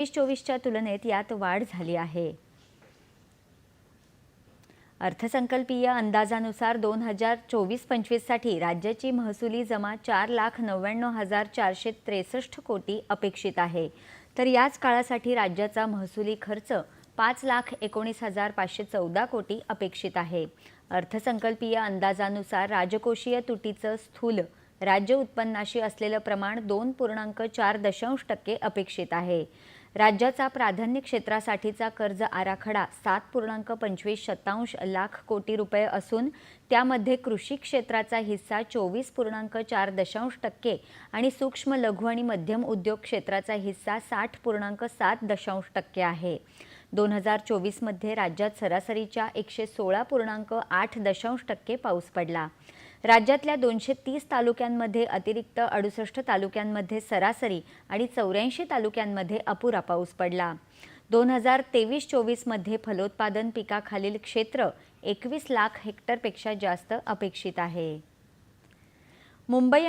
वीस चोवीसच्या तुलनेत यात वाढ झाली आहे. अर्थसंकल्पीय अंदाजानुसार दोन हजार चोवीस पंचवीससाठी राज्याची महसुली जमा चार लाख नव्याण्णव हजार चारशे त्रेसष्ट कोटी अपेक्षित आहे. तर याच काळासाठी राज्याचा महसुली खर्च पाच लाख एकोणीस हजार पाचशे चौदा कोटी अपेक्षित आहे. अर्थसंकल्पीय अंदाजानुसार राजकोषीय तुटीचं स्थूल राज्य उत्पन्नाशी असलेलं प्रमाण दोन पूर्णांक चार दशांश टक्के अपेक्षित आहे. राज्याचा प्राधान्य क्षेत्रासाठीचा कर्ज आराखडा सात पूर्णांक पंचवीस शतांश लाख कोटी रुपये असून त्यामध्ये कृषी क्षेत्राचा हिस्सा चोवीस पूर्णांक चार दशांश टक्के आणि सूक्ष्म लघु आणि मध्यम उद्योग क्षेत्राचा हिस्सा साठ पूर्णांक सात दशांश टक्के आहे. दोन हजार चोवीसमध्ये राज्यात सरासरीच्या एकशे सोळा पूर्णांक आठ दशांश टक्के पाऊस पडला. राज्यातल्या दोनशे तीस तालुक्यांमध्ये अतिरिक्त अडुसष्ट तालुक्यांमध्ये सरासरी आणि चौऱ्याऐंशी तालुक्यांमध्ये अपुरा पाऊस पडला. दोन हजार तेवीस चोवीसमध्ये फलोत्पादन पिकाखालील क्षेत्र एकवीस लाख हेक्टरपेक्षा जास्त अपेक्षित आहे. मुंबई आणि